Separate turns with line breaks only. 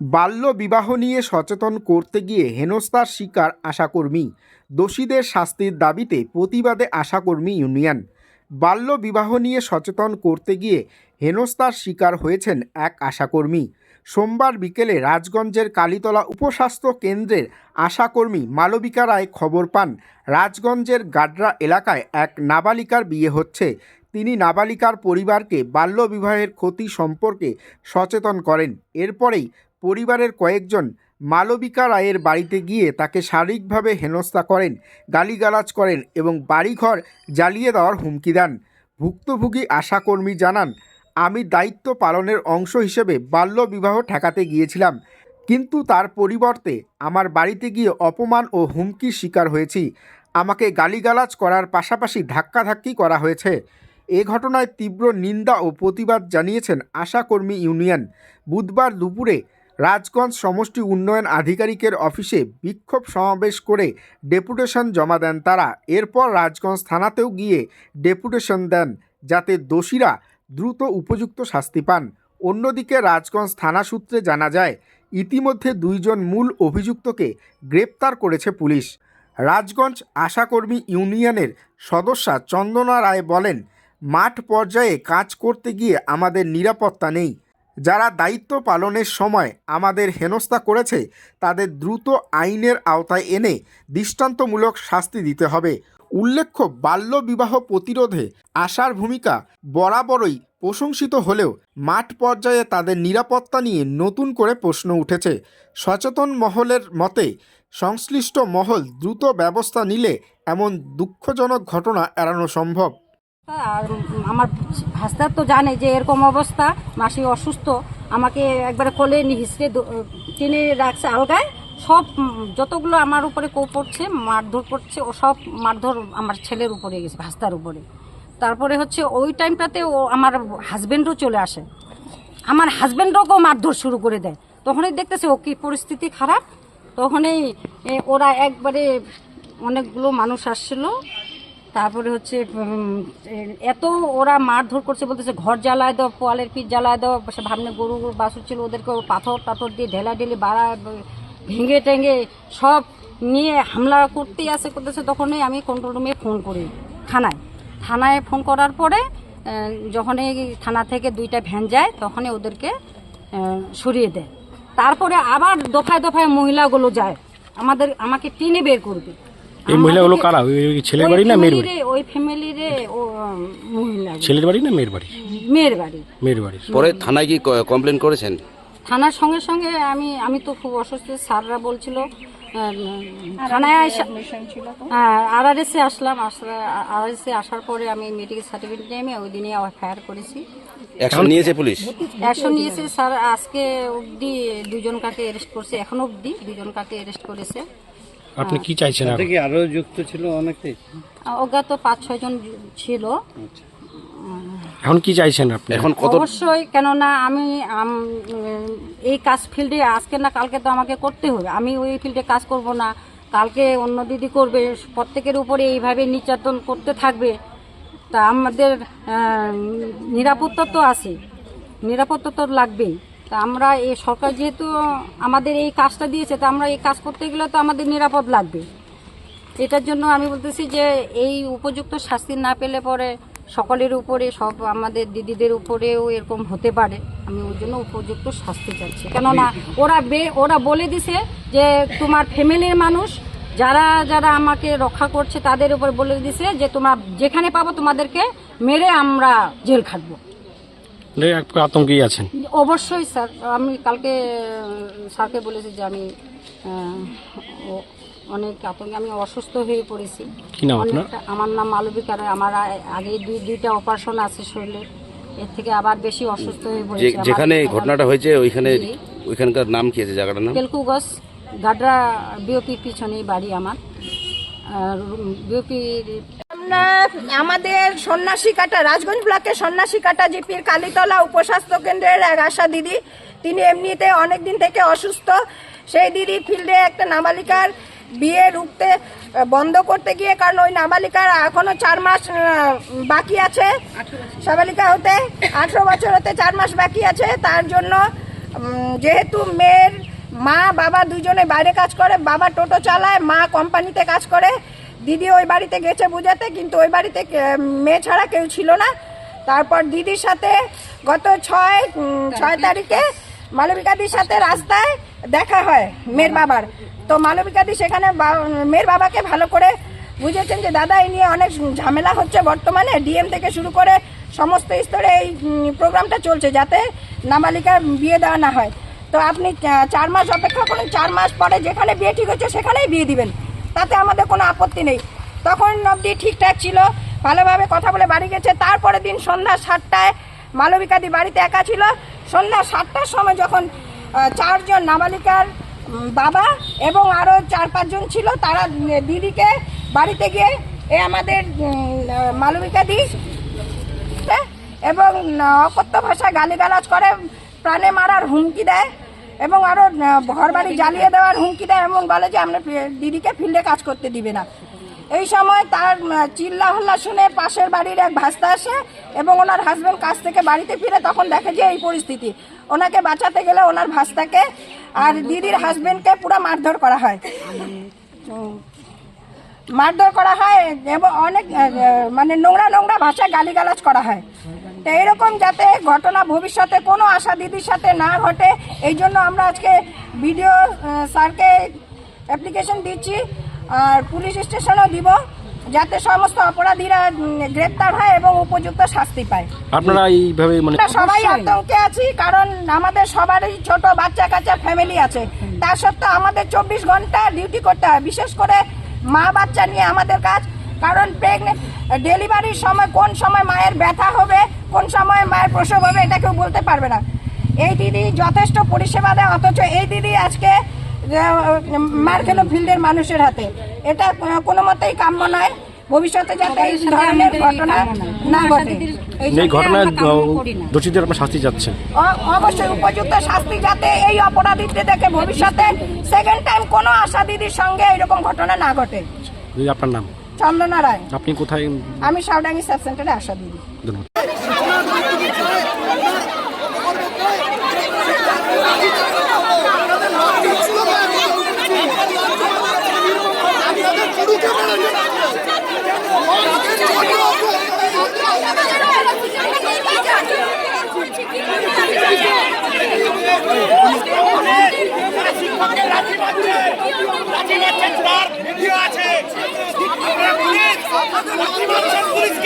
বাল্য বিবাহ নিয়ে সচেতন করতে গিয়ে হেনস্থার শিকার আশাকর্মী। দোষীদের শাস্তির দাবিতে প্রতিবাদে আশাকর্মী ইউনিয়ন। বাল্য বিবাহ নিয়ে সচেতন করতে গিয়ে হেনস্থার শিকার হয়েছেন এক আশাকর্মী। সোমবার বিকেলে রাজগঞ্জের কালীতলা উপস্বাস্থ্য কেন্দ্রের আশাকর্মী মালবিকা রায় খবর পান, রাজগঞ্জের গাডরা এলাকায় এক নাবালিকার বিয়ে হচ্ছে। তিনি নাবালিকার পরিবারকে বাল্যবিবাহের ক্ষতি সম্পর্কে সচেতন করেন। এরপরেই পরিবারের কয়েকজন মালবিকা রায়ের বাড়িতে গিয়ে তাকে শারীরিকভাবে হেনস্থা করেন, গালিগালাজ করেন এবং বাড়িঘর জ্বালিয়ে দেওয়ার হুমকি দেন। ভুক্তভোগী আশাকর্মী জানান, আমি দায়িত্ব পালনের অংশ হিসেবে বাল্যবিবাহ ঠেকাতে গিয়েছিলাম, কিন্তু তার পরিবর্তে আমার বাড়িতে গিয়ে অপমান ও হুমকির শিকার হয়েছি। আমাকে গালিগালাজ করার পাশাপাশি ধাক্কাধাক্কি করা হয়েছে। এ ঘটনায় তীব্র নিন্দা ও প্রতিবাদ জানিয়েছেন আশাকর্মী ইউনিয়ন। বুধবার দুপুরে রাজগঞ্জ সমষ্টি উন্নয়ন আধিকারিকের অফিসে বিক্ষোভ সমাবেশ করে ডেপুটেশন জমা দেন তারা। এরপর রাজগঞ্জ থানাতেও গিয়ে ডেপুটেশন দেন যাতে দোষীরা দ্রুত উপযুক্ত শাস্তি পান। অন্যদিকে রাজগঞ্জ থানা সূত্রে জানা যায়, ইতিমধ্যে দুইজন মূল অভিযুক্তকে গ্রেপ্তার করেছে পুলিশ। রাজগঞ্জ আশাকর্মী ইউনিয়নের সদস্যা চন্দনা রায় বলেন, মাঠ পর্যায়ে কাজ করতে গিয়ে আমাদের নিরাপত্তা নেই। যারা দায়িত্ব পালনের সময় আমাদের হেনস্থা করেছে, তাদের দ্রুত আইনের আওতায় এনে দৃষ্টান্তমূলক শাস্তি দিতে হবে। উল্লেখ্য বাল্যবিবাহ প্রতিরোধে আশার ভূমিকা বরাবরই প্রশংসিত হলেও মাঠ পর্যায়ে তাদের নিরাপত্তা নিয়ে নতুন করে প্রশ্ন উঠেছে। সচেতন মহলের মতে, সংশ্লিষ্ট মহল দ্রুত ব্যবস্থা নিলে এমন দুঃখজনক ঘটনা এড়ানো সম্ভব।
আর আমার ভাস্তার তো জানে যে এরকম অবস্থা, মাসি অসুস্থ, আমাকে একবারে কোলে হিসড়ে টেনে রাখছে আলগায়, সব যতগুলো আমার উপরে কো পড়ছে, মারধর করছে, ও সব মারধর আমার ছেলের উপরে গেছে ভাস্তার উপরে। তারপরে হচ্ছে ওই টাইমটাতে ও আমার হাজব্যান্ডও চলে আসে। আমার হাজবেন্ডকেও মারধর শুরু করে দেয়। তখনই দেখতেছে ও কি পরিস্থিতি খারাপ। তখনই ওরা একবারে অনেকগুলো মানুষ আসছিল তারপরে হচ্ছে এত ওরা মারধর করছে বলতেছে, ঘর জ্বালায় দাও, পোয়ালের পিঠ জ্বালায় দাও, সে ভাবনে গরু বাছুর ছিল, ওদেরকে পাথর টাথর দিয়ে ঢেলা ঢেলে বাড়া, ভেঙে টেঙে সব নিয়ে হামলা করতেই আসে, করতেছে, তখনই আমি কন্ট্রোল রুমে ফোন করি, থানায়। থানায় ফোন করার পরে যখনই থানা থেকে দুইটা ভ্যান যায়, তখনই ওদেরকে সরিয়ে দেয়। তারপরে আবার দফায় দফায় মহিলাগুলো যায়, আমাদের, আমাকে টিনে বের করবে
এই মহিলাগুলো কারা? ওই ওই ছেলের বাড়ি না মেয়ের বাড়ি?
ফ্যামিলিরে- ওই ফ্যামিলিরে ও মহিলা
ছেলের বাড়ি না মেয়ের বাড়ি?
মেয়ের বাড়ি।
মেয়ের বাড়ি।
পরে থানায় কি কমপ্লেন করেছেন?
থানার সঙ্গে সঙ্গে আমি আমি তো খুব অসুস্থ স্যাররা বলছিল থানায় আসা হ্যাঁ আরআরএসে আসলাম আরআরএসে আসার পরে আমি মেডিকেল সার্টিফিকেট নিয়ে আমি ওই দিনে এফআইআর করেছি।
অ্যাকশন নিয়েছে পুলিশ?
অ্যাকশন নিয়েছে স্যার আজকে অবধি দুজন কাকে অ্যারেস্ট করছে এখনও অবধি দুজন কাকে অ্যারেস্ট করেছে।
আপনি কি চাইছেন এখন?
কি আরও যুক্ত ছিল অনেকেই?
অজ্ঞাত পাঁচ ছয় জন ছিল।
এখন কি চাইছেন আপনি?
এখন কত
অবশ্যই কেননা আমি আম, উম, এই কাজ ফিল্ডে আজকে না কালকে তো আমাকে করতে হবে। আমি ওই ফিল্ডে কাজ করব না। কালকে অন্য দিদি করবে প্রত্যেকের উপরে এইভাবে নির্যাতন করতে থাকবে। তা আমাদের আহ, নিরাপত্তা তো আছে। নিরাপত্তা তো লাগবেই। তা আমরা এই সরকার যেহেতু আমাদের এই কাজটা দিয়েছে, তা আমরা এই কাজ করতে গেলে তো আমাদের নিরাপদ লাগবে। এটার জন্য আমি বলতেছি যে এই উপযুক্ত শাস্তি না পেলে পরে সকলের উপরে, সব আমাদের দিদিদের উপরেও এরকম হতে পারে। আমি ওই জন্য উপযুক্ত শাস্তি চাচ্ছি কেননা ওরা বে, ওরা বলে দিছে যে তোমার ফ্যামিলির মানুষ যারা যারা আমাকে রক্ষা করছে তাদের উপর বলে দিছে যে তোমার যেখানে পাবো তোমাদেরকে মেরে আমরা জেল খাটবো।
আতঙ্কেই আছেন।
অবশ্যই স্যার। আমি কালকে স্যারকে বলেছি যে আমি অনেক আতঙ্কে আমি অসুস্থ হয়ে পড়েছি।
নাম
আমার নাম মালবিকা রায় আমার আগে দুই দুইটা অপারেশন আছে শরীরে। এর থেকে আবার বেশি অসুস্থ হয়ে পড়েছি।
যেখানে ঘটনাটা হয়েছে ওইখানে ওইখানকার নাম কি আছে জায়গাটার নাম?
তেলকুগস গাডরা বিওপির পিছনেই বাড়ি আমার। বিওপির
আমরা আমাদের সন্ন্যাসী কাটা, রাজগঞ্জ ব্লকের সন্ন্যাসী কাটা জিপির কালীতলা উপস্বাস্থ্য কেন্দ্রের এক আশা দিদি। তিনি এমনিতে অনেক দিন থেকে অসুস্থ। সেই দিদি ফিল্ডে একটা নাবালিকার বিয়ে রুখতে বন্ধ করতে গিয়ে, কারণ ওই নাবালিকার এখনও চার মাস বাকি আছে। সাবালিকা হতে আঠেরো বছর হতে চার মাস বাকি আছে। তার জন্য যেহেতু মেয়ের মা, বাবা দুজনে বাইরে কাজ করে, বাবা টোটো চালায়, মা কোম্পানিতে কাজ করে দিদি ওই বাড়িতে গেছে বুঝাতে, কিন্তু ওই বাড়িতে মেয়ে ছাড়া কেউ ছিল না। তারপর দিদির সাথে গত ছয় ছয় তারিখে মালবিকাদির সাথে রাস্তায় দেখা হয় মেয়ের বাবার। তো মালবিকাদি সেখানে মেয়ের বাবাকে ভালো করে বুঝেছেন যে, দাদা, এই নিয়ে অনেক ঝামেলা হচ্ছে বর্তমানে। ডিএম থেকে শুরু করে সমস্ত স্তরে এই প্রোগ্রামটা চলছে যাতে নাবালিকার বিয়ে দেওয়া না হয়। তো আপনি চার মাস অপেক্ষা করুন। চার মাস পরে যেখানে বিয়ে ঠিক হচ্ছে সেখানেই বিয়ে দিবেন। তাতে আমাদের কোনো আপত্তি নেই। তখন অবধি ঠিকঠাক ছিল, ভালোভাবে কথা বলে বাড়ি গেছে। তারপরে দিন সন্ধ্যা সাতটায় মালবিকাদি বাড়িতে একা ছিল। সন্ধ্যা সাতটার সময় যখন চারজন নাবালিকার বাবা এবং আরও চার পাঁচজন ছিল, তারা দিদিকে বাড়িতে গিয়ে এ আমাদের মালবিকাদি এবং অকথ্য ভাষায় গালিগালাজ করে, প্রাণে মারার হুমকি দেয়। এবং আরও ঘর বাড়ি জ্বালিয়ে দেওয়ার হুমকি দেয় এবং বলে যে আমরা দিদিকে ফিল্ডে কাজ করতে দিবে না। এই সময় তার চিল্লা হল্লা শুনে পাশের বাড়ির এক ভাস্তা আসে এবং ওনার হাজব্যান্ড কাজ থেকে বাড়িতে ফিরে তখন দেখে যে এই পরিস্থিতি। ওনাকে বাঁচাতে গেলে ওনার ভাস্তাকে আর দিদির হাজব্যান্ডকে পুরো মারধর করা হয়। মারধর করা হয় এবং অনেক মানে নোংরা নোংরা ভাষায় গালিগালাজ করা হয়। তো এইরকম যাতে ঘটনা ভবিষ্যতে কোনো আশা দিদির সাথে না ঘটে এই জন্য আমরা আজকে ভিডিও স্যারকে অ্যাপ্লিকেশন দিচ্ছি আর পুলিশ স্টেশনও দিব যাতে সমস্ত অপরাধীরা গ্রেপ্তার হয় এবং উপযুক্ত শাস্তি পায়।
আপনারা এইভাবে মানে
সবাই আতঙ্কে আছি কারণ আমাদের সবারই ছোট বাচ্চা কাচ্চা ফ্যামিলি আছে। তার সত্ত্বেও আমাদের চব্বিশ ঘণ্টা ডিউটি করতে হয়। বিশেষ করে মা বাচ্চা নিয়ে আমাদের কাজ। কারণ প্রেগনেন্ট ডেলিভারির সময় কোন সময় মায়ের ব্যথা হবে, কোন সময় মায়ের প্রসব হবে, এটা কেউ বলতে পারবে না। এই দিদি যথেষ্ট পরিষেবা দেয়, অথচ এই দিদি আজকে মার খেলো ফিল্ডের মানুষের হাতে। এটা কোনো মতেই কাম্য নয়। ভবিষ্যতে যাতে এই ধরনের ঘটনা না ঘটে। এই
ঘটনায়। দোষীদের আপনার শাস্তি যাচ্ছে
অবশ্যই উপযুক্ত শাস্তি যাতে এই অপরাধীদের দেখে ভবিষ্যতে সেকেন্ড টাইম কোনো আশা দিদির সঙ্গে এরকম ঘটনা না ঘটে।
এই আপনার নাম?
চন্দনা রায়।
আপনি কোথায়?
আমি সাউডাঙ্গি সাব সেন্টারে আশা দিদি।
ধন্যবাদ।
ভিডিও আছে পুলিশ